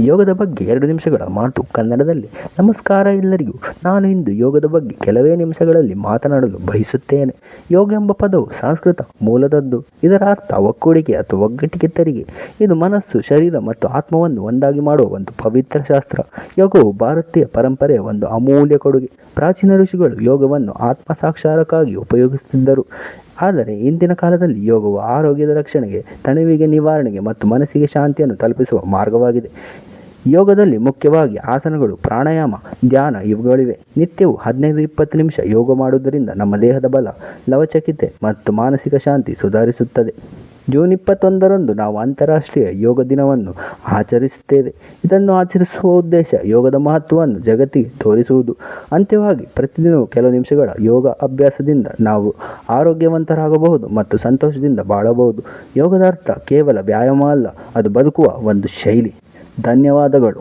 ಯೋಗದ ಬಗ್ಗೆ ಎರಡು ನಿಮಿಷಗಳ ಮಾತು ಕನ್ನಡದಲ್ಲಿ. ನಮಸ್ಕಾರ ಎಲ್ಲರಿಗೂ. ನಾನು ಇಂದು ಯೋಗದ ಬಗ್ಗೆ ಕೆಲವೇ ನಿಮಿಷಗಳಲ್ಲಿ ಮಾತನಾಡಲು ಬಯಸುತ್ತೇನೆ. ಯೋಗ ಎಂಬ ಪದವು ಸಂಸ್ಕೃತ ಮೂಲದದ್ದು. ಇದರ ಅರ್ಥ ಒಕ್ಕೂಡಿಕೆ ಅಥವಾ ಒಗ್ಗಟ್ಟಿಗೆ ತೆರಿಗೆ. ಇದು ಮನಸ್ಸು, ಶರೀರ ಮತ್ತು ಆತ್ಮವನ್ನು ಒಂದಾಗಿ ಮಾಡುವ ಒಂದು ಪವಿತ್ರ ಶಾಸ್ತ್ರ. ಯೋಗವು ಭಾರತೀಯ ಪರಂಪರೆಯ ಒಂದು ಅಮೂಲ್ಯ ಕೊಡುಗೆ. ಪ್ರಾಚೀನ ಋಷಿಗಳು ಯೋಗವನ್ನು ಆತ್ಮ ಸಾಕ್ಷಾರಕ್ಕಾಗಿ ಉಪಯೋಗಿಸುತ್ತಿದ್ದರು. ಆದರೆ ಇಂದಿನ ಕಾಲದಲ್ಲಿ ಯೋಗವು ಆರೋಗ್ಯದ ರಕ್ಷಣೆಗೆ, ತಣಿವಿಗೆ ನಿವಾರಣೆಗೆ ಮತ್ತು ಮನಸ್ಸಿಗೆ ಶಾಂತಿಯನ್ನು ತಲುಪಿಸುವ ಮಾರ್ಗವಾಗಿದೆ. ಯೋಗದಲ್ಲಿ ಮುಖ್ಯವಾಗಿ ಆಸನಗಳು, ಪ್ರಾಣಾಯಾಮ, ಧ್ಯಾನ ಇವುಗಳಿವೆ. ನಿತ್ಯವೂ ಹದಿನೈದು ಇಪ್ಪತ್ತು ನಿಮಿಷ ಯೋಗ ಮಾಡುವುದರಿಂದ ನಮ್ಮ ದೇಹದ ಬಲ, ಲವಚಕಿತೆ ಮತ್ತು ಮಾನಸಿಕ ಶಾಂತಿ ಸುಧಾರಿಸುತ್ತದೆ. ಜೂನ್ ಇಪ್ಪತ್ತೊಂದರಂದು ನಾವು ಅಂತಾರಾಷ್ಟ್ರೀಯ ಯೋಗ ದಿನವನ್ನು ಆಚರಿಸುತ್ತೇವೆ. ಇದನ್ನು ಆಚರಿಸುವ ಉದ್ದೇಶ ಯೋಗದ ಮಹತ್ವವನ್ನು ಜಗತ್ತಿಗೆ ತೋರಿಸುವುದು. ಅಂತ್ಯವಾಗಿ, ಪ್ರತಿದಿನವೂ ಕೆಲವು ನಿಮಿಷಗಳ ಯೋಗ ಅಭ್ಯಾಸದಿಂದ ನಾವು ಆರೋಗ್ಯವಂತರಾಗಬಹುದು ಮತ್ತು ಸಂತೋಷದಿಂದ ಬಾಳಬಹುದು. ಯೋಗದ ಅರ್ಥ ಕೇವಲ ವ್ಯಾಯಾಮ ಅಲ್ಲ, ಅದು ಬದುಕುವ ಒಂದು ಶೈಲಿ. ಧನ್ಯವಾದಗಳು.